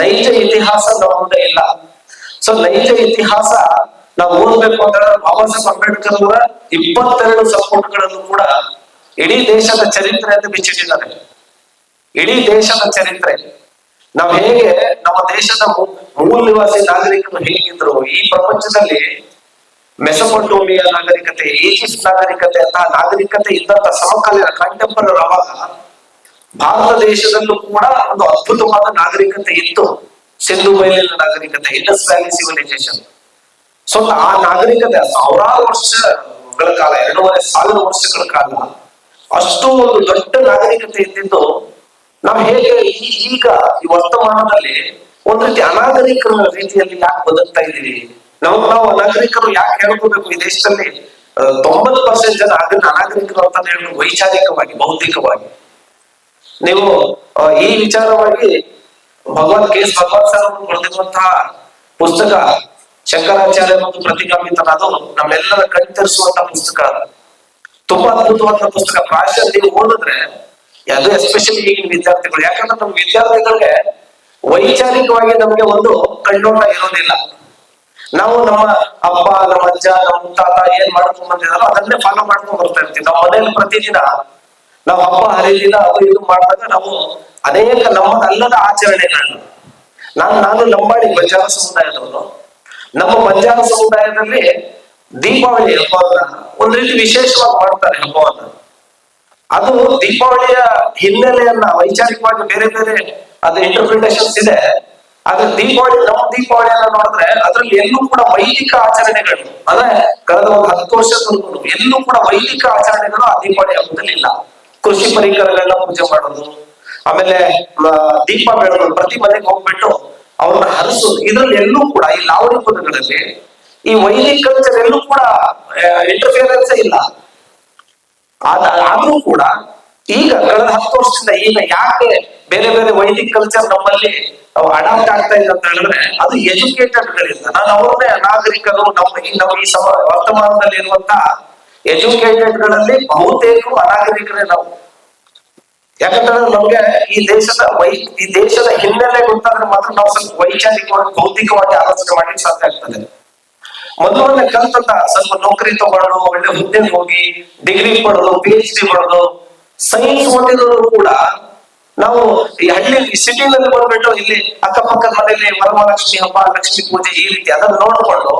ನೈಜ ಇತಿಹಾಸ ನಮ್ಮ ಮುಂದೆ ಇಲ್ಲ. ಸೊ ನೈಜ ಇತಿಹಾಸ ನಾವು ಓದ್ಬೇಕು ಅಂದ್ರೆ ಬಾಬಾ ಸಾಹೇಬ್ ಅಂಬೇಡ್ಕರ್ ಅವರ ಇಪ್ಪತ್ತೆರಡು ಸಪೋರ್ಟ್ಗಳನ್ನು ಕೂಡ ಇಡೀ ದೇಶದ ಚರಿತ್ರೆ ಅಂತ ಬಿಚ್ಚಿಟ್ಟಿದ್ದಾರೆ. ಇಡೀ ದೇಶದ ಚರಿತ್ರೆ. ನಾವು ಹೇಗೆ ನಮ್ಮ ದೇಶದ ಮೂಲ ನಿವಾಸಿ ನಾಗರಿಕರು ಹೇಗಿದ್ರು, ಈ ಪ್ರಪಂಚದಲ್ಲಿ ಮೆಸಪೊಟೋಮಿಯಾ ನಾಗರಿಕತೆ, ಈಜಿಪ್ಟ್ ನಾಗರಿಕತೆ ಅಂತ ನಾಗರಿಕತೆ ಇದ್ದಂತ ಸಮಕಾಲೀನ ಕಂಟೆಂಪರರ್ ಅವಾಗ ಭಾರತ ದೇಶದಲ್ಲೂ ಕೂಡ ಒಂದು ಅದ್ಭುತವಾದ ನಾಗರಿಕತೆ ಇತ್ತು. ಸಿಂಧು ಬಯಲಿನ ನಾಗರಿಕತೆ ಇಂಡಸ್ ವ್ಯಾಲಿ ಸಿವಿಲೈಸೇಷನ್ ಸೊ ಆ ನಾಗರಿಕತೆ ಸಾವಿರಾರು ವರ್ಷಗಳ ಕಾಲ, ಎರಡೂವರೆ ಸಾವಿರ ವರ್ಷಗಳ ಕಾಲ ಅಷ್ಟು ಒಂದು ದೊಡ್ಡ ನಾಗರಿಕತೆ ಇದ್ದಿದ್ದು, ನಾವು ಹೇಗೆ ಈಗ ಈ ವರ್ತಮಾನದಲ್ಲಿ ಒಂದು ರೀತಿ ಅನಾಗರಿಕರ ರೀತಿಯಲ್ಲಿ ಯಾಕೆ ಬದುಕ್ತಾ ಇದ್ದೀವಿ? ನಾವು ನಾವು ಅನಾಗರಿಕರು ಯಾಕೆ ಹೇಳ್ಕೋಬೇಕು ಈ ದೇಶದಲ್ಲಿ? ತೊಂಬತ್ತು ಪರ್ಸೆಂಟ್ ಜನ ಅದನ್ನ ಅನಾಗರಿಕರು ಅಂತ ಹೇಳ್ಬೇಕು, ವೈಚಾರಿಕವಾಗಿ ಭೌತಿಕವಾಗಿ ನೀವು ಈ ವಿಚಾರವಾಗಿ ಭಗವತ್ ಕೆ ಭಗವಾನ್ ಸರ್ ಬರೆದಿರುವಂತಹ ಪುಸ್ತಕ, ಶಂಕರಾಚಾರ್ಯ ಮತ್ತು ಪ್ರತಿಗಾಮಿತನಾದು ನಮ್ಮೆಲ್ಲರ ಕಣ್ತರಿಸುವಂತ ಪುಸ್ತಕ. ತುಂಬಾ ಅದ್ಭುತವಾದ ಪುಸ್ತಕ. ಪ್ರಾಯಶಃ ನೀವು ಓದಿದ್ರೆ ಅದು ಎಸ್ಪೆಷಲಿ ಈಗಿನ ವಿದ್ಯಾರ್ಥಿಗಳು. ಯಾಕಂದ್ರೆ ನಮ್ಮ ವಿದ್ಯಾರ್ಥಿಗಳಿಗೆ ವೈಚಾರಿಕವಾಗಿ ನಮ್ಗೆ ಒಂದು ಕಣ್ಣೋಟ ಇರೋದಿಲ್ಲ. ನಾವು ನಮ್ಮ ಅಪ್ಪ, ನಮ್ಮ ಅಜ್ಜ, ನಮ್ಮ ತಾತ ಏನ್ ಮಾಡ್ಕೊಂಡ್ ಬಂದಿದಾರೋ ಅದನ್ನೇ ಫಾಲೋ ಮಾಡ್ಕೊಂಡ್ ಬರ್ತಾ ಇರ್ತೀವಿ. ನಮ್ಮ ಮನೇಲಿ ಪ್ರತಿದಿನ ನಾವು ಹಬ್ಬ ಹರಿಲಿಲ್ಲ ಅದು ಇದು ಮಾಡಿದಾಗ ನಾವು ಅನೇಕ ನಮ್ಮದಲ್ಲದ ಆಚರಣೆಗಳನ್ನು. ನಾನು ನಾನು ಲಂಬಾಣಿ ಬಂಜಾರ ಸಮುದಾಯದವರು ನಮ್ಮ ಬಂಜಾರ ಸಮುದಾಯದಲ್ಲಿ ದೀಪಾವಳಿ ಹಬ್ಬವನ್ನ ಒಂದ್ ರೀತಿ ವಿಶೇಷವಾಗಿ ಮಾಡ್ತಾರೆ ಹಬ್ಬವನ್ನ. ಅದು ದೀಪಾವಳಿಯ ಹಿನ್ನೆಲೆಯನ್ನ ವೈಚಾರಿಕವಾಗಿ ಬೇರೆ ಬೇರೆ ಅದು ಇಂಟರ್ಪ್ರಿಟೇಷನ್ಸ್ ಇದೆ. ಆದ್ರೆ ದೀಪಾವಳಿ ನಮ್ಮ ದೀಪಾವಳಿಯನ್ನ ನೋಡಿದ್ರೆ ಅದ್ರಲ್ಲಿ ಎಲ್ಲೂ ಕೂಡ ವೈದಿಕ ಆಚರಣೆಗಳು ಅಂದ್ರೆ ಕಳೆದ ಒಂದು ಹತ್ತು ವರ್ಷದವರೆಗೂ ಎಲ್ಲೂ ಕೂಡ ವೈದಿಕ ಆಚರಣೆಗಳು ಆ ದೀಪಾವಳಿ ಹಬ್ಬದಲ್ಲಿ ಇಲ್ಲ. ಕೃಷಿ ಪರಿಕರಗಳನ್ನ ಪೂಜೆ ಮಾಡೋದು. ಆಮೇಲೆ ದೀಪ ಬೆಳಗೋದು ಪ್ರತಿ ಮನೆಗೆ ಹೋಗ್ಬಿಟ್ಟು ಅವ್ರನ್ನ ಹರಿಸೋದು. ಇದ್ರಲ್ಲಿ ಎಲ್ಲೂ ಕೂಡ ಈ ಲಾವಣಿ ಪದಗಳಲ್ಲಿ ಈ ವೈದಿಕ ಕಲ್ಚರ್ ಎಲ್ಲೂ ಕೂಡ ಇಂಟರ್ಫಿಯರೆನ್ಸ್ ಇಲ್ಲ. ಆದ ಆದ್ರೂ ಕೂಡ ಈಗ ಕಳೆದ ಹತ್ತು ವರ್ಷದಿಂದ ಈಗ ಯಾಕೆ ಬೇರೆ ಬೇರೆ ವೈದಿಕ ಕಲ್ಚರ್ ನಮ್ಮಲ್ಲಿ ಅಡಾಪ್ಟ್ ಆಗ್ತಾ ಇದೆ ಅಂತ ಹೇಳಿದ್ರೆ ಅದು ಎಜುಕೇಟೆಡ್ ಗಳಿಂದ. ನಾನು ಅವ್ರನ್ನೇ ನಾಗರಿಕರು ನಮ್ಮ ಈ ನಮ್ಮ ಈ ಸಮ ವರ್ತಮಾನದಲ್ಲಿ ಇರುವಂತ ಎಜುಕೇಟೆಡ್ಗಳಲ್ಲಿ ಬಹುತೇಕ ಅನಾಗರಿಕರೇ ನಾವು. ಯಾಕಂದ್ರೆ ನಮ್ಗೆ ಈ ದೇಶದ ವೈ, ಈ ದೇಶದ ಹಿನ್ನೆಲೆ ಗೊತ್ತಾದ್ರೆ ಮಾತ್ರ ನಾವು ಸ್ವಲ್ಪ ವೈಚಾರಿಕವಾಗಿ, ಭೌತಿಕವಾಗಿ ಆಲೋಚನೆ ಮಾಡ್ಲಿಕ್ಕೆ ಸಾಧ್ಯ ಆಗ್ತದೆ. ಮೊದಲನೇ ಕಲ್ತಂತ ಸ್ವಲ್ಪ ನೌಕರಿ ತಗೊಳ್ಳೋದು, ಒಳ್ಳೆ ಹುದ್ದೆ ಹೋಗಿ ಡಿಗ್ರಿ ಪಡೆದು ಪಿ ಎಚ್ ಡಿ ಪಡೆದು ಸೈನ್ಸ್ ಓದಿರೋರು ಕೂಡ ನಾವು ಈ ಹಳ್ಳಿ ಸಿಟಿನಲ್ಲಿ ಬಂದ್ಬಿಟ್ಟು ಇಲ್ಲಿ ಅಕ್ಕಪಕ್ಕದ ಮನೆಯಲ್ಲಿ ವರಮಹಾಲಕ್ಷ್ಮಿ, ಹಬ್ಬ, ಲಕ್ಷ್ಮಿ ಪೂಜೆ ಈ ರೀತಿ ಅದನ್ನ ನೋಡ್ಕೊಂಡು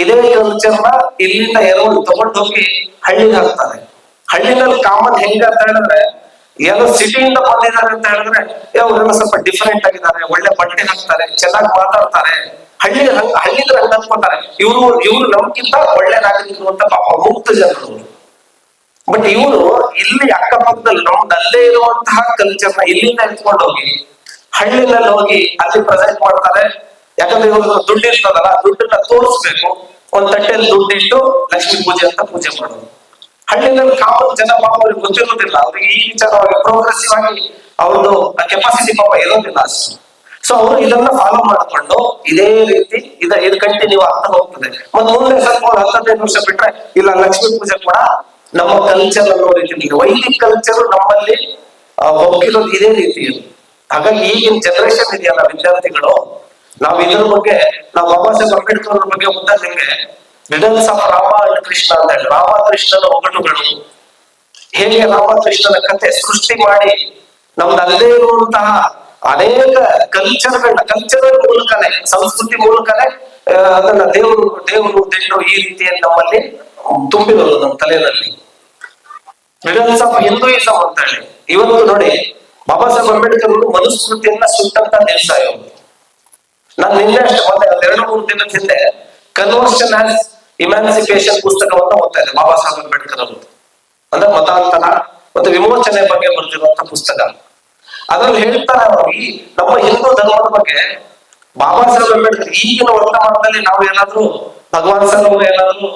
ಇದೇ ಕಲ್ಚರ್ನ ಇಲ್ಲಿಂದ ಎರಡು ತಗೊಂಡು ಹೋಗಿ ಹಳ್ಳಿಗೆ ಹಾಕ್ತಾರೆ. ಹಳ್ಳಿನಲ್ಲಿ ಕಾಮನ್ ಹೆಂಗ ಅಂತ ಹೇಳಿದ್ರೆ ಏನೋ ಸಿಟಿಯಿಂದ ಬಂದಿದ್ದಾರೆ ಅಂತ ಹೇಳಿದ್ರೆ ಅವ್ರೆಲ್ಲ ಸ್ವಲ್ಪ ಡಿಫರೆಂಟ್ ಆಗಿದ್ದಾರೆ, ಒಳ್ಳೆ ಬಟ್ಟೆ ಹಾಕ್ತಾರೆ, ಚೆನ್ನಾಗಿ ಮಾತಾಡ್ತಾರೆ. ಹಳ್ಳಿ ಹಳ್ಳಿದ್ರೆ ಹಂಗ ಅನ್ಕೋತಾರೆ ಇವ್ರು ಇವ್ರು ನಮ್ಗಿಂತ ಒಳ್ಳೆ ನಾಗರಿಕರು ಅಂತ ಪಾಪ ಮುಕ್ತ ಜನರು ಬಟ್ ಇವರು ಇಲ್ಲಿ ಅಕ್ಕಪಕ್ಕದಲ್ಲಿ ನಮ್ದಲ್ಲೇ ಇರುವಂತಹ ಕಲ್ಚರ್ನ ಇಲ್ಲಿಂದ ಎತ್ಕೊಂಡು ಹೋಗಿ ಹಳ್ಳಿನಲ್ಲಿ ಹೋಗಿ ಅಲ್ಲಿ ಪ್ರೆಸೆಂಟ್ ಮಾಡ್ತಾರೆ. ಯಾಕಂದ್ರೆ ಇವಾಗ ದುಡ್ಡು ಇರ್ತದಲ್ಲ, ದುಡ್ಡನ್ನ ತೋರಿಸ್ಬೇಕು. ಒಂದ್ ತಟ್ಟೆಯಲ್ಲಿ ದುಡ್ಡಿಟ್ಟು ಲಕ್ಷ್ಮೀ ಪೂಜೆ ಅಂತ ಪೂಜೆ ಮಾಡೋದು. ಹಳ್ಳಿನಲ್ಲಿ ಕಾಮನ್ ಜನ ಪಾಪ ಅವ್ರಿಗೆ ಗೊತ್ತಿರೋದಿಲ್ಲ. ಅವ್ರಿಗೆ ಈ ವಿಚಾರವಾಗಿ ಪ್ರೋಗ್ರೆಸಿವ್ ಆಗಿ ಅವ್ರದ್ದು ಕೆಪಾಸಿಟಿ ಪಾಪ ಇರೋದಿಲ್ಲ ಅಷ್ಟು. ಸೊ ಅವರು ಇದನ್ನ ಫಾಲೋ ಮಾಡಿಕೊಂಡು ಇದೇ ರೀತಿ ಇದ ಇದು ಕಂಟಿನ್ಯೂ ಆಗ್ತಾ ಹೋಗ್ತದೆ. ಮತ್ತೆ ಮುಂದೆ ಸ್ವಲ್ಪ ಒಂದು ಹತ್ತದೈದು ವರ್ಷ ಬಿಟ್ರೆ, ಇಲ್ಲ ಲಕ್ಷ್ಮೀ ಪೂಜೆ ಕೂಡ ನಮ್ಮ ಕಲ್ಚರ್ ಅನ್ನೋ ರೀತಿ ವೈದಿಕ ಕಲ್ಚರ್ ನಮ್ಮಲ್ಲಿ ಹೋಗಿರೋದು ಇದೇ ರೀತಿ. ಹಾಗಾಗಿ ಈಗಿನ ಜನರೇಷನ್ ಇದೆಯಲ್ಲ ವಿದ್ಯಾರ್ಥಿಗಳು ನಾವು ಇದ್ರ ಬಗ್ಗೆ ನಾವು ಬಾಬಾ ಸಾಹೇಬ್ ಅಂಬೇಡ್ಕರ್ ಅವ್ರ ಬಗ್ಗೆ ಓದಿದಾಗ ನಿಮ್ಗೆ riddles of Rama and Krishna ಅಂತ ಹೇಳಿ. ರಾಮ ಕೃಷ್ಣನ ಒಗಟುಗಳು. ಹೇಗೆ ರಾಮ ಕೃಷ್ಣನ ಕತೆ ಸೃಷ್ಟಿ ಮಾಡಿ ನಮ್ದಲ್ಲೇ ಇರುವಂತಹ ಅನೇಕ ಕಲ್ಚರ್ಗಳನ್ನ ಕಲ್ಚರಲ್ ಮೂಲಕನೇ ಸಂಸ್ಕೃತಿ ಮೂಲಕನೇ ಅದನ್ನ ದೇವರು ದೇವರು ದೇವರು ಈ ರೀತಿಯಲ್ಲಿ ನಮ್ಮಲ್ಲಿ ತುಂಬಿರೋದು ನಮ್ಮ ತಲೆಯಲ್ಲಿ. ರಿಡಲ್ಸ್ ಆಫ್ ಹಿಂದೂಯಿಸಂ ಅಂತ ಹೇಳಿ. ಇವತ್ತು ನೋಡಿ ಬಾಬಾ ಸಾಹೇಬ್ ಅಂಬೇಡ್ಕರ್ ಅವರು ಮನುಸ್ಮೃತಿಯನ್ನ ಸುಟ್ಟಂತ ದಿವಸ ಇವತ್ತು ನಾನು ನಿನ್ನೆ ಅಷ್ಟೇ ಮೊನ್ನೆ ಎರಡು ಮೂರು ದಿನದ ಹಿಂದೆ ಕನ್ವರ್ಷನ್ ಆಸ್ ಇಮ್ಯಾನ್ಸಿಪೇಷನ್ ಪುಸ್ತಕವನ್ನು ಓದ್ತಾ ಇದ್ದೆ, ಬಾಬಾ ಸಾಹೇಬ್ ಅಂಬೇಡ್ಕರ್ ಅವರು ಅಂದ್ರೆ ಮತಾಂತರ ಮತ್ತು ವಿಮೋಚನೆ ಬಗ್ಗೆ ಬರೆದಿರುವಂತ ಪುಸ್ತಕ. ಅದನ್ನು ಹೇಳ್ತಾರೆ ಅವರು ನಮ್ಮ ಹಿಂದೂ ಧರ್ಮದ ಬಗ್ಗೆ ಬಾಬಾ ಸಾಹೇಬ್ ಅಂಬೇಡ್ಕರ್ ಈಗಿನ ವರ್ತಮಾನದಲ್ಲಿ ನಾವು ಏನಾದ್ರು ಭಗವಾನ್ ಸರ್ ಅವರು ಏನಾದ್ರು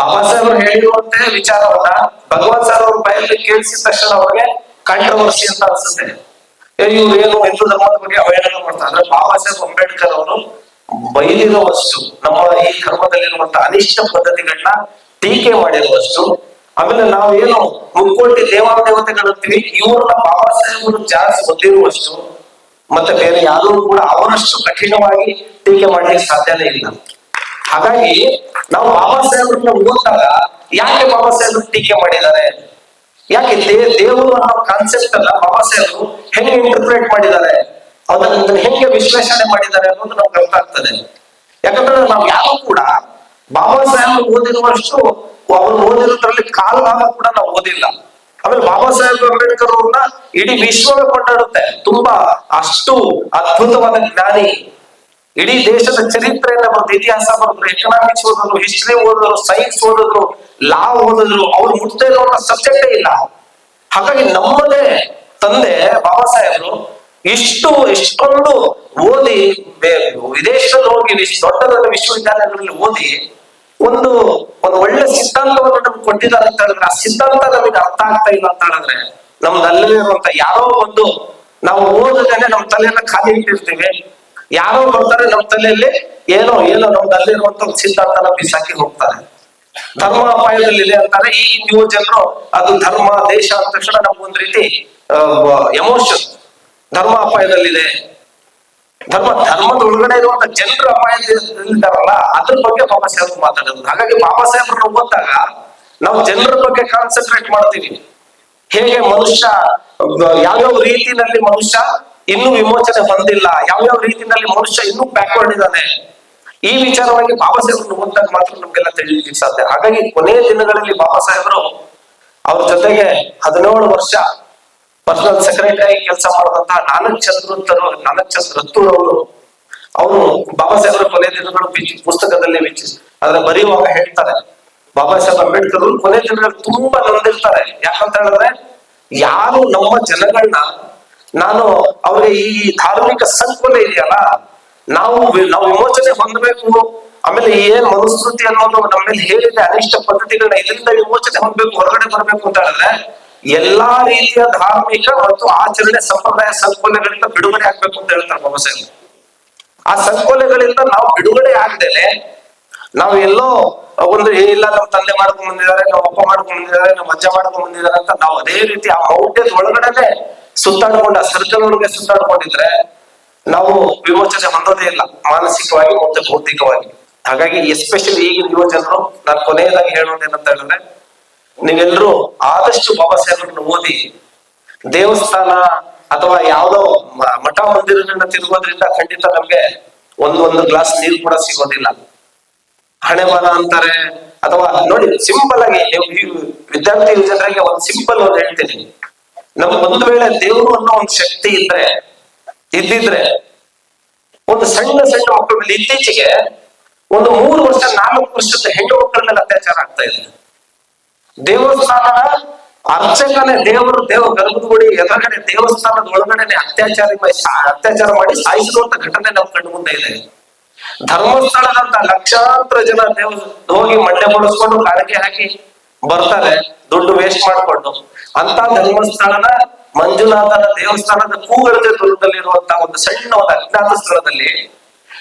ಬಾಬಾ ಸಾಹೇಬ್ ಅವರು ಹೇಳಿರುವಂತೆ ವಿಚಾರವನ್ನ ಭಗವಾನ್ ಸರ್ ಅವ್ರ ಬಾಯಲ್ಲಿ ಕೇಳಿಸಿದ ತಕ್ಷಣ ಅವ್ರಿಗೆ ಕಾಂಟ್ರವರ್ಸಿ ಅಂತ ಅನ್ಸುತ್ತೆ. ಇವ್ರು ಏನು ಹಿಂದೂ ಧರ್ಮದ ಬಗ್ಗೆ ಅವಹೇಳನ ಮಾಡ್ತಾರೆ. ಅಂದ್ರೆ ಬಾಬಾ ಸಾಹೇಬ್ ಅಂಬೇಡ್ಕರ್ ಅವರು ಬೈದಿರುವಷ್ಟು ನಮ್ಮ ಈ ಧರ್ಮದಲ್ಲಿರುವಂತ ಅನಿಷ್ಟ ಪದ್ಧತಿಗಳನ್ನ ಟೀಕೆ ಮಾಡಿರುವಷ್ಟು, ಆಮೇಲೆ ನಾವು ಏನು ಮುಕ್ಕೋಟಿ ದೇವಾದೇವತೆಗಳಂತೀವಿ, ಇವ್ರನ್ನ ಬಾಬಾ ಸಾಹೇಬರು ಜಾಸ್ತಿ ಗೊತ್ತಿರುವಷ್ಟು ಮತ್ತೆ ಬೇರೆ ಯಾರೂ ಕೂಡ ಅವರಷ್ಟು ಕಠಿಣವಾಗಿ ಟೀಕೆ ಮಾಡ್ಲಿಕ್ಕೆ ಸಾಧ್ಯನೇ ಇಲ್ಲ. ಹಾಗಾಗಿ ನಾವು ಬಾಬಾ ಸಾಹೇಬ್ರನ್ನ ಓದಿದಾಗ ಯಾಕೆ ಬಾಬಾ ಸಾಹೇಬ್ರು ಟೀಕೆ ಮಾಡಿದ್ದಾರೆ? ಯಾಕೆ ದೇವರು ಅನ್ನೋ ಕಾನ್ಸೆಪ್ಟ್ ಅಲ್ಲ ಬಾಬಾ ಹೆಂಗೆ ಇಂಟರ್ಪ್ರೇಟ್ ಮಾಡಿದ್ದಾರೆ? ಅದನ್ನ ಹೆಂಗೆ ವಿಶ್ಲೇಷಣೆ ಮಾಡಿದ್ದಾರೆ ಅನ್ನೋದು ನಮ್ಗೆ ಅರ್ಥ ಆಗ್ತದೆ. ಯಾಕಂದ್ರೆ ನಾವು ಯಾರು ಕೂಡ, ಬಾಬಾ ಸಾಹೇಬ್ ಓದಿರುವಷ್ಟು ಅವ್ರು ಓದಿರೋದ್ರಲ್ಲಿ ಕಾಲ ಕೂಡ ನಾವು ಓದಿಲ್ಲ. ಆಮೇಲೆ ಬಾಬಾ ಸಾಹೇಬ್ ಅಂಬೇಡ್ಕರ್ ಅವ್ರನ್ನ ಇಡೀ ವಿಶ್ವವೇ ಕೊಂಡಾಡುತ್ತೆ. ತುಂಬಾ ಅಷ್ಟು ಅದ್ಭುತವಾದ ಜ್ಞಾನಿ. ಇಡೀ ದೇಶದ ಚರಿತ್ರೆಯನ್ನ ಬರೆದು ಇತಿಹಾಸ ಬರೆದ್ರು ಎಕನಾಮಿಕ್ಸ್ ಓದಿದ್ರು ಹಿಸ್ಟ್ರಿ ಓದಿದ್ರು ಸೈನ್ಸ್ ಓದಿದ್ರು ಲಾ ಓದಿದ್ರು ಅವ್ರು ಮುಟ್ತಾ ಇರುವಂತ ಸಬ್ಜೆಕ್ಟೇ ಇಲ್ಲ. ಹಾಗಾಗಿ ನಮ್ಮದೇ ತಂದೆ ಬಾಬಾ ಸಾಹೇಬ್ರು ಇಷ್ಟು ಇಷ್ಟೊಂದು ಓದಿ ವಿದೇಶದಲ್ಲಿ ಹೋಗಿ ದೊಡ್ಡ ದೊಡ್ಡ ವಿಶ್ವವಿದ್ಯಾಲಯಗಳಲ್ಲಿ ಓದಿ ಒಂದು ಒಂದು ಒಳ್ಳೆ ಸಿದ್ಧಾಂತವನ್ನು ನಮ್ಗೆ ಕೊಟ್ಟಿದ್ದಾರೆ ಅಂತ ಹೇಳಿದ್ರೆ ಆ ಸಿದ್ಧಾಂತ ನಮಗೆ ಅರ್ಥ ಆಗ್ತಾ ಇಲ್ಲ ಅಂತ ಹೇಳಿದ್ರೆ ನಮ್ದಲ್ಲಿ ಇರುವಂತ ಯಾರೋ ಒಂದು ನಾವು ಓದದೇನೆ ನಮ್ಮ ತಲೆಯನ್ನ ಖಾಲಿ ಇಟ್ಟಿರ್ತೀವಿ. ಯಾರೋ ಬರ್ತಾರೆ ನಮ್ಮ ತಲೆಯಲ್ಲಿ, ಏನೋ ಏನೋ ನಮ್ದಲ್ಲಿರುವಂತ ಒಂದು ಸಿದ್ಧಾಂತನ ಬಿಸಾಕಿ ಹೋಗ್ತಾರೆ. ಧರ್ಮ ಅಪಾಯದಲ್ಲಿದೆ ಅಂತಾರೆ. ಈ ಯುವ ಜನರು, ಅದು ಧರ್ಮ, ದೇಶ ಅಂದ ತಕ್ಷಣ ನಮ್ಗೊಂದ್ ರೀತಿ ಎಮೋಷನ್ ಧರ್ಮ ಅಪಾಯದಲ್ಲಿದೆ. ಧರ್ಮ, ಧರ್ಮದ ಒಳಗಡೆ ಇರುವಂತ ಜನರ ಅಪಾಯದಲ್ಲಿದ್ದಾರಲ್ಲ, ಅದ್ರ ಬಗ್ಗೆ ಬಾಬಾ ಸಾಹೇಬ್ ಮಾತಾಡೋದು. ಹಾಗಾಗಿ ಬಾಬಾ ಸಾಹೇಬ್ರು ಓದಿದಾಗ ನಾವು ಜನರ ಬಗ್ಗೆ ಕಾನ್ಸಂಟ್ರೇಟ್ ಮಾಡ್ತೀವಿ. ಹೇಗೆ ಮನುಷ್ಯ ಯಾವ್ಯಾವ ರೀತಿನಲ್ಲಿ ಮನುಷ್ಯ ಇನ್ನೂ ವಿಮೋಚನೆ ಹೊಂದಿಲ್ಲ ಯಾವ್ಯಾವ ರೀತಿಯಲ್ಲಿ ಮನುಷ್ಯ ಇನ್ನೂ ಬ್ಯಾಕ್ವರ್ಡ್ ಇದ್ದಾನೆ? ಈ ವಿಚಾರವಾಗಿ ಬಾಬಾ ಸಾಹೇಬ್ರನ್ನ ಓದಿದಾಗ ಮಾತ್ರ ನಮ್ಗೆಲ್ಲ ತಿಳಿಲಿಕ್ಕೆ ಸಾಧ್ಯ. ಹಾಗಾಗಿ ಕೊನೆಯ ದಿನಗಳಲ್ಲಿ ಬಾಬಾ ಸಾಹೇಬರು ಅವ್ರ ಜೊತೆಗೆ ಹದಿನೇಳು ವರ್ಷ ಪರ್ಸನಲ್ ಸೆಕ್ರೆಟರಿ ಕೆಲಸ ಮಾಡಿದಂತ ನಾನಕ್ ಚಂದ್ರತ್ತರು ನಾನಕ್ ಚಂದ್ರತ್ತೂರ್ ಅವರು ಅವರು ಬಾಬಾ ಸಾಹೇಬರ ಕೊನೆ ದಿನಗಳು ಪುಸ್ತಕದಲ್ಲಿ ವಿಚಿ ಅದ್ರ ಬರೆಯುವಾಗ ಹೇಳ್ತಾರೆ. ಬಾಬಾ ಸಾಹೇಬ್ ಅಂಬೇಡ್ಕರ್ ಅವರು ಕೊನೆ ದಿನಗಳು ತುಂಬಾ ನೊಂದಿರ್ತಾರೆ. ಯಾಕಂತ ಹೇಳಿದ್ರೆ ಯಾರು ನಮ್ಮ ಜನಗಳನ್ನ ನಾನು ಅವ್ರಿಗೆ ಈ ಧಾರ್ಮಿಕ ಸಂಕುಲ ಇದೆಯಲ್ಲ, ನಾವು ನಾವು ವಿಮೋಚನೆ ಹೊಂದಬೇಕು. ಆಮೇಲೆ ಏನ್ ಮನುಸ್ಮೃತಿ ಅನ್ನೋದು ನಮ್ಮ ಮೇಲೆ ಹೇಳಿದೆ ಅನಿಷ್ಟ ಪದ್ಧತಿಗಳನ್ನ ಇದರಿಂದ ವಿಮೋಚನೆ ಹೊಂದಬೇಕು, ಹೊರಗಡೆ ಬರಬೇಕು ಅಂತ ಹೇಳಿದ್ರೆ, ಎಲ್ಲಾ ರೀತಿಯ ಧಾರ್ಮಿಕ ಮತ್ತು ಆಚರಣೆ ಸಂಪ್ರದಾಯ ಸಂಕೋಲೆಗಳಿಂದ ಬಿಡುಗಡೆ ಆಗ್ಬೇಕು ಅಂತ ಹೇಳ್ತಾರೆ ಬಾಬಾ ಆ ಸಂಕೋಲೆಗಳಿಂದ ನಾವು ಬಿಡುಗಡೆ ಆಗ್ದೇನೆ, ನಾವು ಎಲ್ಲೋ ಒಂದು ಇಲ್ಲ, ನಮ್ಮ ತಂದೆ ಮಾಡ್ಕೊಂಡ್ ಬಂದಿದ್ದಾರೆ, ನಮ್ಮ ಅಪ್ಪ ಮಾಡ್ಕೊಂಡ್ ಬಂದಿದ್ದಾರೆ, ನಮ್ಮ ಅಜ್ಜ ಮಾಡ್ಕೊಂಡ್ ಬಂದಿದ್ದಾರೆ ಅಂತ ನಾವು ಅದೇ ರೀತಿ ಆ ಮೌಢ್ಯದ ಒಳಗಡೆನೆ ಸುತ್ತಾಡ್ಕೊಂಡ ಸರ್ಕಲ್ ಒಳಗೆ ಸುತ್ತಾಡ್ಕೊಂಡಿದ್ರೆ ನಾವು ವಿಮೋಚನೆ ಹೊಂದೋದೇ ಇಲ್ಲ, ಮಾನಸಿಕವಾಗಿ ಮತ್ತು ಭೌತಿಕವಾಗಿ. ಹಾಗಾಗಿ ಎಸ್ಪೆಷಲಿ ಈಗಿನ ಯುವ ಜನರು, ನಾನು ಕೊನೆಯದಾಗಿ ಹೇಳೋದೇನಂತ ಹೇಳಿದ್ರೆ ನೀವೆಲ್ಲರೂ ಆದಷ್ಟು ಬಾಬಾ ಓದಿ, ದೇವಸ್ಥಾನ ಅಥವಾ ಯಾವುದೋ ಮಠ ಮಂದಿರಗಳನ್ನ ತಿರುಗೋದ್ರಿಂದ ಖಂಡಿತ ನಮ್ಗೆ ಒಂದು ಒಂದು ಗ್ಲಾಸ್ ನೀರು ಕೂಡ ಸಿಗೋದಿಲ್ಲ. ಹಣೆ ಅಂತಾರೆ, ಅಥವಾ ನೋಡಿ ಸಿಂಪಲ್ ಆಗಿ ವಿದ್ಯಾರ್ಥಿ ಜನರಿಗೆ ಒಂದು ಸಿಂಪಲ್ ಒಂದು ಹೇಳ್ತೀನಿ. ನಮ್ಗೆ ಒಂದು ವೇಳೆ ದೇವರು ಅನ್ನೋ ಒಂದು ಶಕ್ತಿ ಇದ್ರೆ, ಇದ್ದಿದ್ರೆ, ಒಂದು ಸಣ್ಣ ಸಣ್ಣ ಮಕ್ಕಳ ಇತ್ತೀಚೆಗೆ ಒಂದು ಮೂರು ವರ್ಷ, ನಾಲ್ಕು ವರ್ಷದ ಹೆಣ್ಣು ಮಕ್ಕಳ ಮೇಲೆ ಅತ್ಯಾಚಾರ ಆಗ್ತಾ ಇದೆ. ದೇವಸ್ಥಾನದ ಅರ್ಚಕನೇ ದೇವರು, ದೇವ ಗರ್ಭದ ಗುಡಿ ಎದುರುಗಡೆ ದೇವಸ್ಥಾನದ ಒಳಗಡೆನೆ ಅತ್ಯಾಚಾರ ಅತ್ಯಾಚಾರ ಮಾಡಿ ಸಾಯಿಸಿರುವಂತ ಘಟನೆ ನಮ್ಮ ಕಣ್ಣು ಮುಂದೆ ಇದೆ. ಧರ್ಮಸ್ಥಳದಂತ ಲಕ್ಷಾಂತರ ಜನ ದೇವ ಹೋಗಿ ಮಂಡೆ ಬಳಸ್ಕೊಂಡು ಕಾಣಿಕೆ ಹಾಕಿ ಬರ್ತಾರೆ, ದುಡ್ಡು ವೇಸ್ಟ್ ಮಾಡ್ಕೊಂಡು. ಅಂತ ಧರ್ಮಸ್ಥಳದ ಮಂಜುನಾಥನ ದೇವಸ್ಥಾನದ ಕೂಗಡದೆ ದೂರದಲ್ಲಿರುವಂತಹ ಒಂದು ಸಣ್ಣ ಒಂದು ಅಜ್ಞಾತ ಸ್ಥಳದಲ್ಲಿ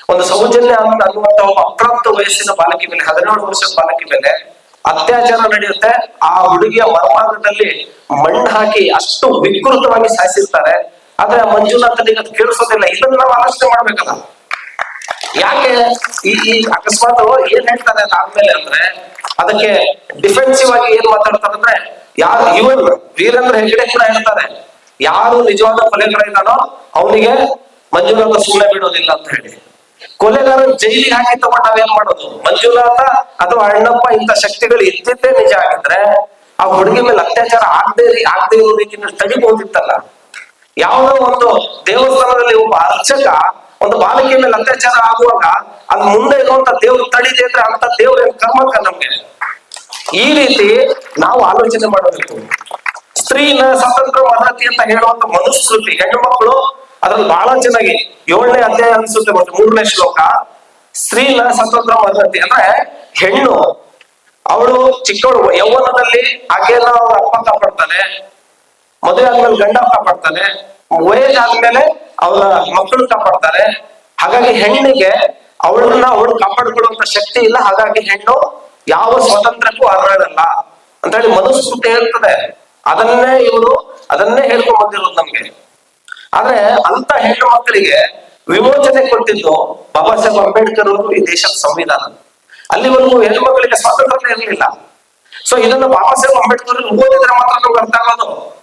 ಒಂದು ಸೌಜನ್ಯ ಅಂತ ಅನ್ನುವಂತ ಒಬ್ಬ ಅಪ್ರಾಪ್ತ ವಯಸ್ಸಿನ ಬಾಲಕಿ ಮೇಲೆ, ಹದಿನೇಳು ವರ್ಷದ ಬಾಲಕಿ ಮೇಲೆ ಅತ್ಯಾಚಾರ ನಡೆಯುತ್ತೆ. ಆ ಹುಡುಗಿಯ ಮರ್ಮಾರ್ಗದಲ್ಲಿ ಮಣ್ಣು ಹಾಕಿ ಅಷ್ಟು ವಿಕೃತವಾಗಿ ಸಾಯಿಸಿರ್ತಾರೆ. ಆದ್ರೆ ಆ ಮಂಜುನಾಥನಿಗೆ ಅದು ಕೇಳಿಸೋದಿಲ್ಲ. ಇದನ್ನ ನಾವು ಆಲೋಚನೆ ಮಾಡ್ಬೇಕಲ್ಲ. ಯಾಕೆ? ಈ ಅಕಸ್ಮಾತ್ ಏನ್ ಹೇಳ್ತಾರೆ ಅದಾದ್ಮೇಲೆ ಅಂದ್ರೆ ಅದಕ್ಕೆ ಡಿಫೆನ್ಸಿವ್ ಆಗಿ ಏನ್ ಮಾತಾಡ್ತಾರೆ ಅಂದ್ರೆ ಯಾರು ಇವರು? ವೀರೇಂದ್ರ ಹೆಗ್ಗಡೆ ಕೂಡ ಹೇಳ್ತಾರೆ. ಯಾರು ನಿಜವಾದ ಕೊಲೆಗಾರ ಇದ್ದಾನೋ ಅವನಿಗೆ ಮಂಜುನಾಥ ಸುಮ್ಮನೆ ಬಿಡೋದಿಲ್ಲ ಅಂತ ಹೇಳಿ. ಕೊಲೆಗಾರ ಜೈಲಿಗೆ ಹಾಕಿ ತಗೊಂಡು ನಾವೇನ್ ಮಾಡೋದು? ಮಂಜುನಾಥ ಅಥವಾ ಅಣ್ಣಪ್ಪ ಇಂಥ ಶಕ್ತಿಗಳು ಇದ್ದಿದ್ದೇ ನಿಜ ಆಗಿದ್ರೆ ಆ ಹುಡುಗಿ ಮೇಲೆ ಅತ್ಯಾಚಾರ ಆಗದೆ ಆಗದೆ ಇರೋ ರೀತಿಯಲ್ಲಿ ತಡಿಬಹುದಿತ್ತಲ್ಲ. ಯಾವುದೋ ಒಂದು ದೇವಸ್ಥಾನದಲ್ಲಿ ಒಬ್ಬ ಅರ್ಚಕ ಒಂದು ಬಾಲಕಿಯ ಮೇಲೆ ಅತ್ಯಾಚಾರ ಆಗುವಾಗ ಅದ್ ಮುಂದೆ ಇರುವಂತ ದೇವ್ರು ತಡಿದೆ ಅಂದ್ರೆ ಅಂತ ದೇವ್ರ ಕರ್ಮಕ್ಕ ನಮ್ಗೆ? ಈ ರೀತಿ ನಾವು ಆಲೋಚನೆ ಮಾಡಬೇಕು ಸ್ತ್ರೀನ ಸ್ವತಂತ್ರ ಮಹತಿ ಅಂತ ಹೇಳುವಂತ ಮನುಸ್ಮೃತಿ, ಹೆಣ್ಣು ಮಕ್ಕಳು ಅದ್ರಲ್ಲಿ ಬಹಳ ಚೆನ್ನಾಗಿ ಏಳನೇ ಅಧ್ಯಾಯ ಅನ್ಸುತ್ತೆ ಮತ್ತೆ ಮೂರನೇ ಶ್ಲೋಕ. ಸ್ತ್ರೀನ ಸ್ವತಂತ್ರ ಮಹತಿ ಅಂದ್ರೆ ಹೆಣ್ಣು, ಅವಳು ಚಿಕ್ಕವಳು, ಯೌವನದಲ್ಲಿ ಆಕೆಯನ್ನ ಅವ್ರ ಅಪ್ಪ ಕಾಪಾಡ್ತಾನೆ ಮದುವೆ ಆದ್ಮೇಲೆ ಗಂಡ ಕಾಪಾಡ್ತಾನೆ ವಯಸ್ಸಾದ್ಮೇಲೆ ಅವರ ಮಕ್ಕಳು ಕಾಪಾಡ್ತಾರೆ ಹಾಗಾಗಿ ಹೆಣ್ಣಿಗೆ ಅವಳನ್ನ ಅವಳು ಕಾಪಾಡ್ಕೊಳ್ಳುವಂತ ಶಕ್ತಿ ಇಲ್ಲ, ಹಾಗಾಗಿ ಹೆಣ್ಣು ಯಾವ ಸ್ವತಂತ್ರಕ್ಕೂ ಅರ್ಹಳಲ್ಲ ಅಂತ ಹೇಳಿ ಮನುಸ್ಮೃತಿ ಹೇಳ್ತದೆ. ಅದನ್ನೇ ಇವರು, ಅದನ್ನೇ ಹೇಳ್ಕೊಂಡ್ ಬಂದಿರೋದು ನಮ್ಗೆ. ಆದ್ರೆ ಅಂತ ಹೆಣ್ಣು ಮಕ್ಕಳಿಗೆ ವಿಮೋಚನೆ ಕೊಟ್ಟಿದ್ದು ಬಾಬಾ ಸಾಹೇಬ್ ಅಂಬೇಡ್ಕರ್ ಅವರು ಈ ದೇಶದ ಸಂವಿಧಾನ. ಅಲ್ಲಿವರೆಗೂ ಹೆಣ್ಣು ಮಕ್ಕಳಿಗೆ ಸ್ವಾತಂತ್ರ್ಯ ಇರಲಿಲ್ಲ. ಸೊ ಇದನ್ನು ಬಾಬಾ ಸಾಹೇಬ್ ಅಂಬೇಡ್ಕರ್ ಓದಿದ್ರೆ ಮಾತ್ರ ನಮ್ಗೆ ಅರ್ಥ ಆಗೋದು.